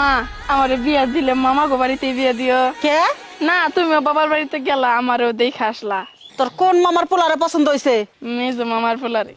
মা আমারে বিয়া দিলে মামা গো বাড়িতে বিয়া দিও। কে? না তুমি বাবার বাড়িতে গেলা আমারও দেখে আসলা। তোর কোন মামার পোলারে পছন্দ হয়েছে মেজ মামার এই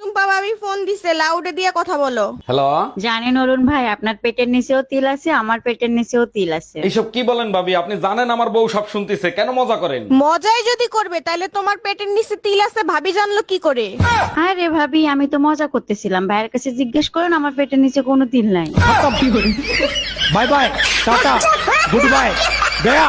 টুম্পা ভাবি ফোন দিছে লাউডে দিয়ে কথা বলো। হ্যালো? জানেন অরুণ ভাই আপনার পেটের নিচেও তিল আছে আমার পেটের নিচেও তিল আছে। এইসব কি বলেন ভাবি? আপনি জানেন আমার বউ সব শুনতেছে কেন মজা করেন? মজাই যদি করবে তাহলে তোমার পেটের নিচে তিল আছে ভাবি জানলো কি করে? আরে ভাবি আমি তো মজা করতেছিলাম। ভাইয়ের কাছে জিজ্ঞেস করেন আমার পেটের নিচে কোনো তিল নাই। Bye bye tata good bye Gaya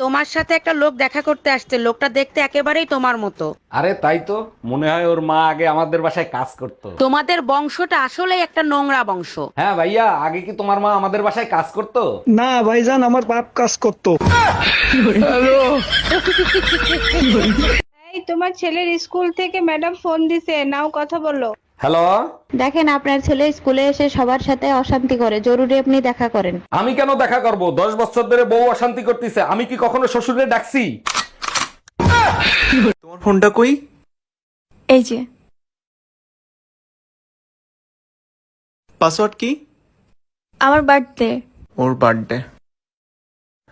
তোমার সাথে একটা লোক দেখা করতে আসছে লোকটা দেখতে একেবারেই তোমার মতো। আরে তাই তো মনে হয় ওর মা আগে আমাদের বাসায় কাজ করতো। তোমাদের বংশটা আসলেই একটা নোংরা বংশ। হ্যাঁ ভাইয়া আগে কি তোমার মা আমাদের বাসায় কাজ করতো? না ভাইজান আমার বাপ কাজ করতো। এই তোমার ছেলের স্কুল থেকে ম্যাডাম ফোন দিছে নাও কথা বলো। হ্যালো? দেখেন আপনার ছেলে স্কুলে এসে সবার সাথে অশান্তি করে জরুরি আপনি দেখা করেন। আমি কেন দেখা করব? দশ বছর ধরে বউ অশান্তি করতেছে আমি কি কখনো শ্বশুরে ডাকছি? তোমার ফোনটা কই? এই যে। পাসওয়ার্ড কি? আমার বার্থডে ওর বার্থডে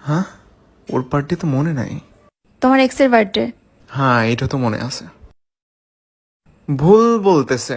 হ্যাঁ? ওর বার্থডে তো মনে নাই। তোমার এক্সের বার্থডে হ্যাঁ এটা তো মনে আছে। ভুল বলতেছে।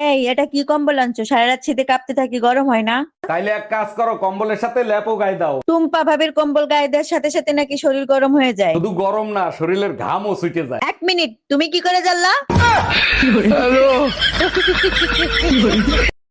এই এটা কি কম্বল আনছো? সারা রাত শীতে কাঁপতে থাকি গরম হয় না? তাইলে এক কাজ করো কম্বলের সাথে ল্যাপও গায়ে দাও। টুম্পা ভাবের কম্বল গায়ে দেওয়ার সাথে সাথে নাকি শরীর গরম হয়ে যায়। শুধু গরম না শরীরের ঘামও ছুটে যায়। এক মিনিট তুমি কি করে জানলা?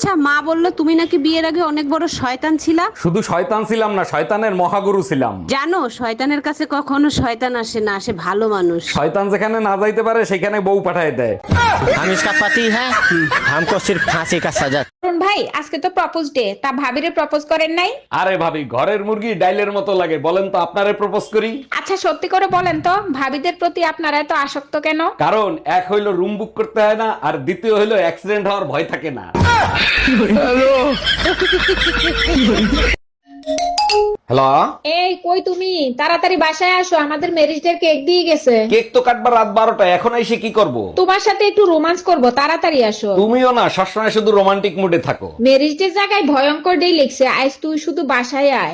আচ্ছা মা বললো তুমি নাকি বিয়ের আগে অনেক বড় শয়তান ছিলা শুধু শয়তান ছিলাম না শয়তানের মহাগুরু ছিলাম জানো শয়তানের কাছে কখনো শয়তান আসে না আসে ভালো মানুষ শয়তান যেখানে না যাইতে পারে সেখানে বউ পাঠায় দেয় हम इसका पति है हमको सिर्फ फांसी का सजा অরুণ ভাই আজকে তো প্রপোজ ডে তা ভাবিরে প্রপোজ করেন নাই? আরে ভাবি ঘরের মুরগি ডাইলের মতো লাগে বলেন তো আপনারে প্রপোজ করি? আচ্ছা সত্যি করে বলেন তো ভাবিদের প্রতি আপনারা এত আসক্ত কেন? কারণ এক হইল রুম বুক করতে হয় না আর দ্বিতীয় হইল অ্যাক্সিডেন্ট হওয়ার ভয় থাকে না। হ্যালো এই কই তুমি? তাড়াতাড়ি বাসায় আসো আমাদের ম্যারেজ ডে কেক দিয়ে গেছে। কেক তো কাটবার রাত বারোটা এখন এসে কি করব? তোমার সাথে একটু রোমান্স করব তাড়াতাড়ি আসো। তুমিও না সবসময় শুধু রোমান্টিক মুডে থাকো। ম্যারেজ ডে জায়গায় ভয়ঙ্কর ডে লিখছে আজ তুই শুধু বাসায় আয়।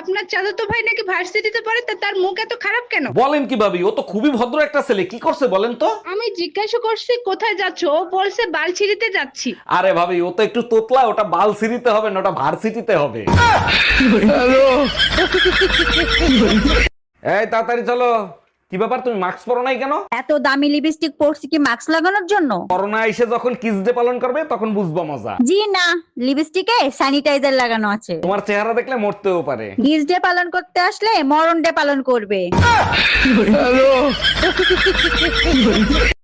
আপনার চাচাতো ভাই নাকি ভার্সিটিতে পড়ে তা তার মুখ এত খারাপ কেন? বলেন কি ভাবি ও তো খুবই ভদ্র একটা ছেলে কি করছে বলেন তো? আমি জিজ্ঞাসা করছি কোথায় যাচ্ছ? ও বলছে বালছিড়িতে যাচ্ছি। আরে ভাবি ও তো একটু তোতলা ওটা বালছিড়িতে হবে না ওটা ভার্সিটিতে হবে। এই তাড়াতাড়ি চলো। কি ব্যাপার তুমি মাস্ক পরো নাই কেন? এত দামি লিপস্টিক পরছি কি মাস্ক লাগানোর জন্য? করোনা এসে যখন কিস ডে পালন করবে তখন বুঝব মজা। জি না লিপস্টিকে স্যানিটাইজার লাগানো আছে। তোমার চেহারা দেখলে মরতেও পারে। কিস ডে পালন করতে আসলে মরণ ডে পালন করবে। তোমার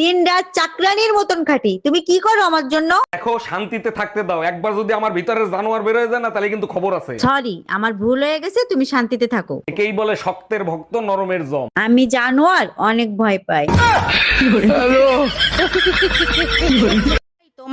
দিন রাত চাকরানির মতন খাটি। তুমি কি করো আমার জন্য? দেখো শান্তিতে থাকতে দাও। একবার যদি আমার ভিতরে জানোয়ার বের হয়ে যায় না তাহলে কিন্তু খবর আছে। সরি আমার ভুল হয়ে গেছে তুমি শান্তিতে থাকো। একেই বলে শক্তের ভক্ত নরমের জম। আমি জানোয়ার অনেক ভয় পাই।